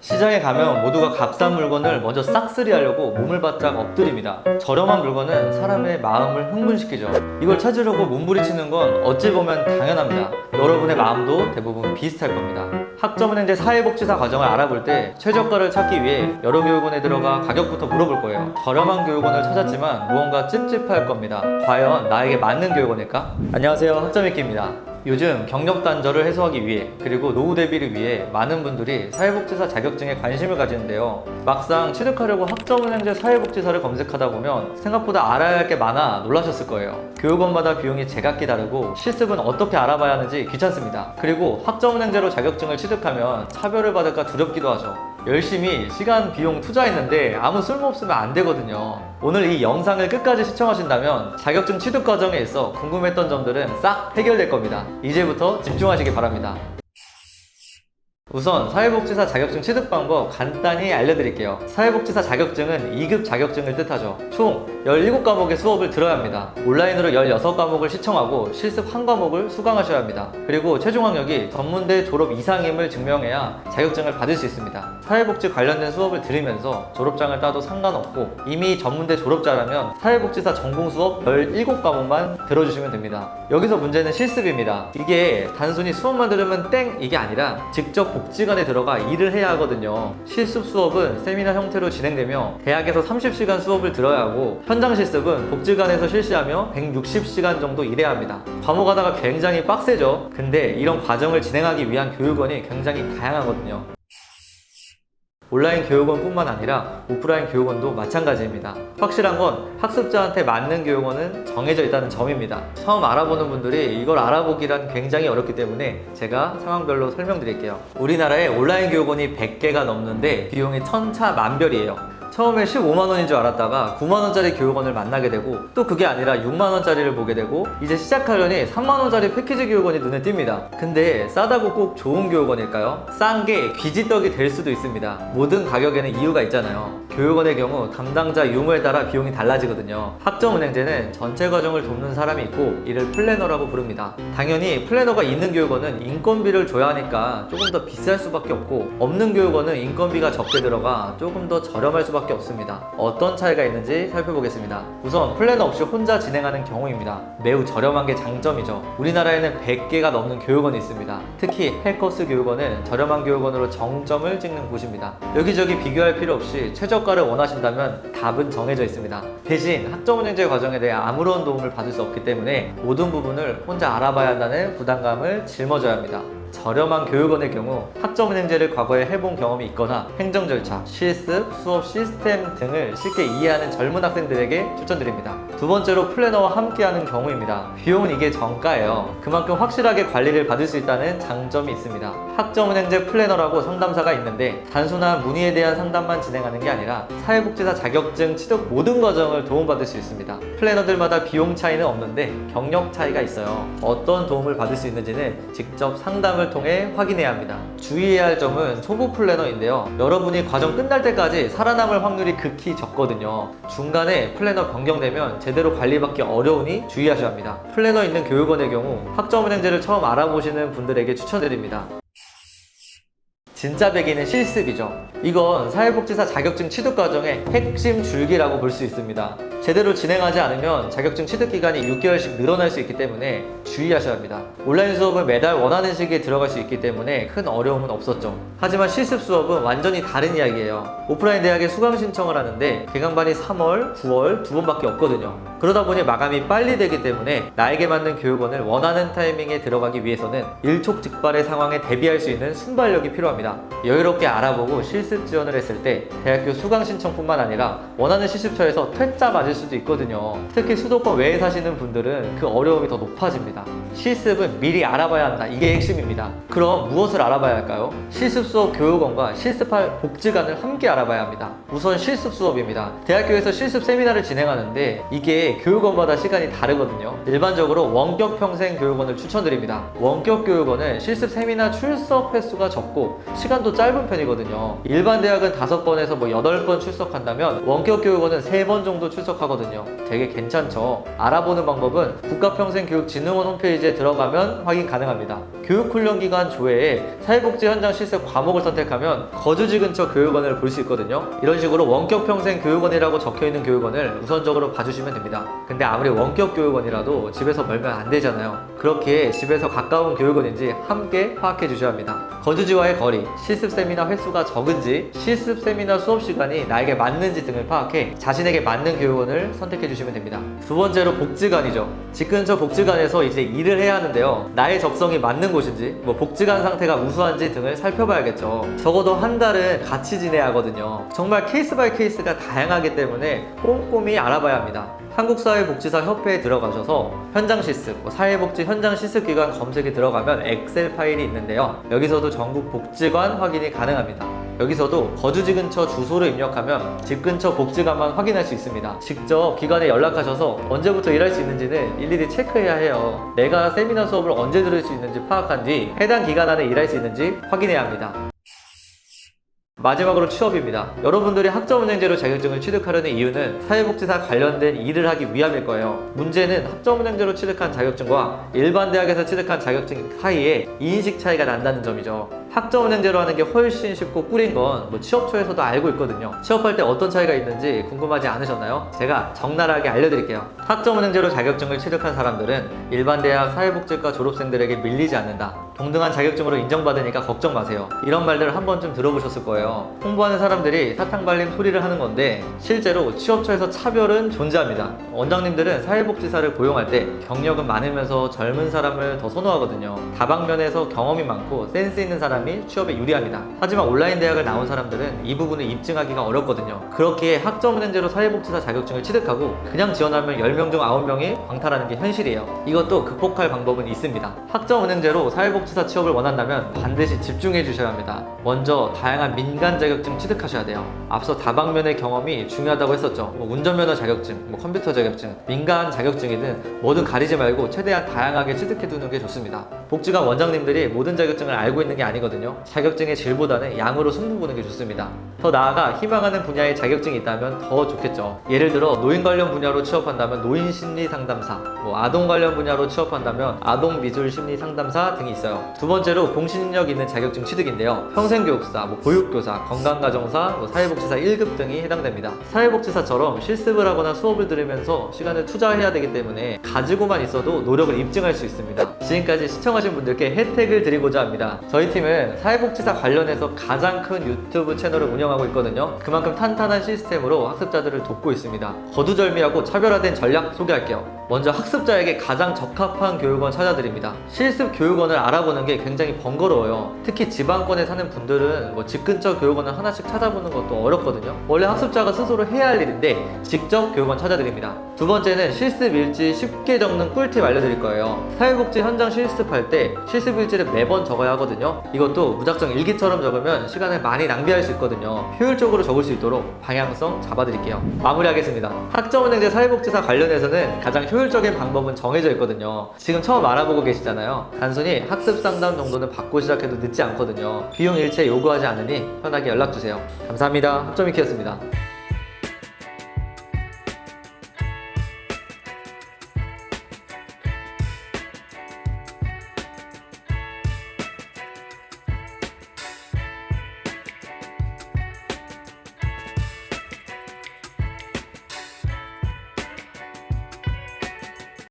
시장에 가면 모두가 값싼 물건을 먼저 싹쓸이 하려고 몸을 바짝 엎드립니다. 저렴한 물건은 사람의 마음을 흥분시키죠. 이걸 찾으려고 몸부리치는 건 어찌 보면 당연합니다. 여러분의 마음도 대부분 비슷할 겁니다. 학점은행제 사회복지사 과정을 알아볼 때 최저가를 찾기 위해 여러 교육원에 들어가 가격부터 물어볼 거예요. 저렴한 교육원을 찾았지만 무언가 찝찝할 겁니다. 과연 나에게 맞는 교육원일까? 안녕하세요. 학점익기입니다. 요즘 경력 단절을 해소하기 위해 그리고 노후 대비를 위해 많은 분들이 사회복지사 자격증에 관심을 가지는데요. 막상 취득하려고 학점은행제 사회복지사를 검색하다 보면 생각보다 알아야 할 게 많아 놀라셨을 거예요. 교육원마다 비용이 제각기 다르고 실습은 어떻게 알아봐야 하는지 귀찮습니다. 그리고 학점은행제로 자격증을 취득하면 차별을 받을까 두렵기도 하죠. 열심히 시간, 비용 투자했는데 아무 쓸모없으면 안 되거든요. 오늘 이 영상을 끝까지 시청하신다면 자격증 취득 과정에 있어 궁금했던 점들은 싹 해결될 겁니다. 이제부터 집중하시기 바랍니다. 우선 사회복지사 자격증 취득 방법 간단히 알려드릴게요. 사회복지사 자격증은 2급 자격증을 뜻하죠. 총 17과목의 수업을 들어야 합니다. 온라인으로 16과목을 시청하고 실습 1과목을 수강하셔야 합니다. 그리고 최종 학력이 전문대 졸업 이상임을 증명해야 자격증을 받을 수 있습니다. 사회복지 관련된 수업을 들으면서 졸업장을 따도 상관없고 이미 전문대 졸업자라면 사회복지사 전공 수업 17과목만 들어주시면 됩니다. 여기서 문제는 실습입니다. 이게 단순히 수업만 들으면 땡 이게 아니라 직접 복지관에 들어가 일을 해야 하거든요. 실습 수업은 세미나 형태로 진행되며 대학에서 30시간 수업을 들어야 하고 현장 실습은 복지관에서 실시하며 160시간 정도 일해야 합니다. 과목 하나가 굉장히 빡세죠. 근데 이런 과정을 진행하기 위한 교육원이 굉장히 다양하거든요. 온라인 교육원뿐만 아니라 오프라인 교육원도 마찬가지입니다. 확실한 건 학습자한테 맞는 교육원은 정해져 있다는 점입니다. 처음 알아보는 분들이 이걸 알아보기란 굉장히 어렵기 때문에 제가 상황별로 설명드릴게요. 우리나라에 온라인 교육원이 100개가 넘는데 비용이 천차만별이에요. 처음에 15만 원인 줄 알았다가 9만 원짜리 교육원을 만나게 되고 또 그게 아니라 6만 원짜리를 보게 되고 이제 시작하려니 3만 원짜리 패키지 교육원이 눈에 띕니다. 근데 싸다고 꼭 좋은 교육원일까요? 싼 게 귀지떡이 될 수도 있습니다. 모든 가격에는 이유가 있잖아요. 교육원의 경우 담당자 유무에 따라 비용이 달라지거든요. 학점은행제는 전체 과정을 돕는 사람이 있고 이를 플래너라고 부릅니다. 당연히 플래너가 있는 교육원은 인건비를 줘야 하니까 조금 더 비쌀 수밖에 없고 없는 교육원은 인건비가 적게 들어가 조금 더 저렴할 수밖에 없습니다. 어떤 차이가 있는지 살펴보겠습니다. 우선 플래너 없이 혼자 진행하는 경우입니다. 매우 저렴한 게 장점이죠. 우리나라에는 100개가 넘는 교육원이 있습니다. 특히 헬커스 교육원은 저렴한 교육원으로 정점을 찍는 곳입니다. 여기저기 비교할 필요 없이 최저가를 원하신다면 답은 정해져 있습니다. 대신 학점은행제 과정에 대해 아무런 도움을 받을 수 없기 때문에 모든 부분을 혼자 알아봐야 한다는 부담감을 짊어져야 합니다. 저렴한 교육원의 경우 학점 은행제를 과거에 해본 경험이 있거나 행정 절차, 실습, 수업 시스템 등을 쉽게 이해하는 젊은 학생들에게 추천드립니다. 두 번째로 플래너와 함께하는 경우입니다. 비용은 이게 정가예요. 그만큼 확실하게 관리를 받을 수 있다는 장점이 있습니다. 학점 은행제 플래너라고 상담사가 있는데 단순한 문의에 대한 상담만 진행하는 게 아니라 사회복지사 자격증 취득 모든 과정을 도움받을 수 있습니다. 플래너들마다 비용 차이는 없는데 경력 차이가 있어요. 어떤 도움을 받을 수 있는지는 직접 상담 을 통해 확인해야 합니다. 주의해야 할 점은 초보 플래너인데요. 여러분이 과정 끝날 때까지 살아남을 확률이 극히 적거든요. 중간에 플래너 변경되면 제대로 관리받기 어려우니 주의하셔야 합니다. 플래너 있는 교육원의 경우 학점은행제를 처음 알아보시는 분들에게 추천드립니다. 진짜 배기는 실습이죠. 이건 사회복지사 자격증 취득 과정의 핵심 줄기라고 볼 수 있습니다. 제대로 진행하지 않으면 자격증 취득 기간이 6개월씩 늘어날 수 있기 때문에 주의하셔야 합니다. 온라인 수업은 매달 원하는 시기에 들어갈 수 있기 때문에 큰 어려움은 없었죠. 하지만 실습 수업은 완전히 다른 이야기예요. 오프라인 대학에 수강 신청을 하는데 개강반이 3월, 9월 두 번밖에 없거든요. 그러다 보니 마감이 빨리 되기 때문에 나에게 맞는 교육원을 원하는 타이밍에 들어가기 위해서는 일촉즉발의 상황에 대비할 수 있는 순발력이 필요합니다. 여유롭게 알아보고 실습 지원을 했을 때 대학교 수강 신청뿐만 아니라 원하는 실습처에서 퇴짜 맞을 수도 있거든요. 특히 수도권 외에 사시는 분들은 그 어려움이 더 높아집니다. 실습은 미리 알아봐야 한다. 이게 핵심입니다. 그럼 무엇을 알아봐야 할까요? 실습 수업 교육원과 실습할 복지관을 함께 알아봐야 합니다. 우선 실습 수업입니다. 대학교에서 실습 세미나를 진행하는데 이게 교육원마다 시간이 다르거든요. 일반적으로 원격 평생 교육원을 추천드립니다. 원격 교육원은 실습 세미나 출석 횟수가 적고 시간도 짧은 편이거든요. 일반 대학은 5번에서 뭐 8번 출석한다면 원격 교육원은 3번 정도 출석 하거든요. 되게 괜찮죠. 알아보는 방법은 국가평생교육진흥원 홈페이지에 들어가면 확인 가능합니다. 교육훈련기관 조회에 사회복지 현장 실습 과목을 선택하면 거주지 근처 교육원을 볼 수 있거든요. 이런 식으로 원격 평생 교육원이라고 적혀 있는 교육원을 우선적으로 봐주시면 됩니다. 근데 아무리 원격 교육원이라도 집에서 멀면 안 되잖아요. 그렇기에 집에서 가까운 교육원인지 함께 파악해 주셔야 합니다. 거주지와의 거리, 실습 세미나 횟수가 적은지, 실습 세미나 수업 시간이 나에게 맞는지 등을 파악해 자신에게 맞는 교육원을 선택해 주시면 됩니다. 두 번째로 복지관이죠. 집 근처 복지관에서 이제 일을 해야 하는데요. 나의 적성이 맞는 곳인지, 뭐 복지관 상태가 우수한지 등을 살펴봐야겠죠. 적어도 한 달은 같이 지내야 하거든요. 정말 케이스 바이 케이스가 다양하기 때문에 꼼꼼히 알아봐야 합니다. 한국사회복지사 협회에 들어가셔서 현장 실습, 뭐 사회복지 현장 실습 기관 검색에 들어가면 엑셀 파일이 있는데요. 여기서도 전국 복지관 확인이 가능합니다. 여기서도 거주지 근처 주소를 입력하면 집 근처 복지관만 확인할 수 있습니다. 직접 기관에 연락하셔서 언제부터 일할 수 있는지는 일일이 체크해야 해요. 내가 세미나 수업을 언제 들을 수 있는지 파악한 뒤 해당 기간 안에 일할 수 있는지 확인해야 합니다. 마지막으로 취업입니다. 여러분들이 학점은행제로 자격증을 취득하려는 이유는 사회복지사 관련된 일을 하기 위함일 거예요. 문제는 학점은행제로 취득한 자격증과 일반 대학에서 취득한 자격증 사이에 인식 차이가 난다는 점이죠. 학점 은행제로 하는 게 훨씬 쉽고 꿀인 건 뭐 취업처에서도 알고 있거든요. 취업할 때 어떤 차이가 있는지 궁금하지 않으셨나요? 제가 적나라하게 알려드릴게요. 학점 은행제로 자격증을 취득한 사람들은 일반 대학 사회복지과 졸업생들에게 밀리지 않는다. 동등한 자격증으로 인정받으니까 걱정 마세요. 이런 말들을 한 번쯤 들어보셨을 거예요. 홍보하는 사람들이 사탕 발림 소리를 하는 건데 실제로 취업처에서 차별은 존재합니다. 원장님들은 사회복지사를 고용할 때 경력은 많으면서 젊은 사람을 더 선호하거든요. 다방면에서 경험이 많고 센스 있는 사람 이 취업에 유리합니다. 하지만 온라인 대학을 나온 사람들은 이 부분을 입증하기가 어렵거든요. 그렇기에 학점은행제로 사회복지사 자격증을 취득하고 그냥 지원하면 10명 중 9명이 광탈하는 게 현실이에요. 이것도 극복할 방법은 있습니다. 학점은행제로 사회복지사 취업을 원한다면 반드시 집중해 주셔야 합니다. 먼저 다양한 민간 자격증 취득하셔야 돼요. 앞서 다방면의 경험이 중요하다고 했었죠. 뭐 운전면허 자격증, 뭐 컴퓨터 자격증, 민간 자격증이든 뭐든 가리지 말고 최대한 다양하게 취득해 두는 게 좋습니다. 복지관 원장님들이 모든 자격증을 알고 있는 게 아니거든요. 자격증의 질보다는 양으로 승부 보는 게 좋습니다. 더 나아가 희망하는 분야의 자격증이 있다면 더 좋겠죠. 예를 들어 노인 관련 분야로 취업한다면 노인 심리 상담사, 뭐 아동 관련 분야로 취업한다면 아동 미술 심리 상담사 등이 있어요. 두 번째로 공신력 있는 자격증 취득인데요. 평생교육사, 뭐 보육교사, 건강가정사, 뭐 사회복지사 1급 등이 해당됩니다. 사회복지사처럼 실습을 하거나 수업을 들으면서 시간을 투자해야 되기 때문에 가지고만 있어도 노력을 입증할 수 있습니다. 지금까지 시청하신 분들께 혜택을 드리고자 합니다. 저희 팀은 사회복지사 관련해서 가장 큰 유튜브 채널을 운영하고 있거든요. 그만큼 탄탄한 시스템으로 학습자들을 돕고 있습니다. 거두절미하고 차별화된 전략 소개할게요. 먼저 학습자에게 가장 적합한 교육원 찾아드립니다. 실습 교육원을 알아보는 게 굉장히 번거로워요. 특히 지방권에 사는 분들은 뭐 집 근처 교육원을 하나씩 찾아보는 것도 어렵거든요. 원래 학습자가 스스로 해야 할 일인데 직접 교육원 찾아드립니다. 두 번째는 실습 일지 쉽게 적는 꿀팁 알려드릴 거예요. 사회복지 현장 실습할 때 실습 일지를 매번 적어야 하거든요. 이것도 무작정 일기처럼 적으면 시간을 많이 낭비할 수 있거든요. 효율적으로 적을 수 있도록 방향성 잡아드릴게요. 마무리하겠습니다. 학점은행제 사회복지사 관련해서는 가장 효율적인 방법은 정해져 있거든요. 지금 처음 알아보고 계시잖아요. 단순히 학습 상담 정도는 받고 시작해도 늦지 않거든요. 비용 일체 요구하지 않으니 편하게 연락 주세요. 감사합니다. 학점이키였습니다.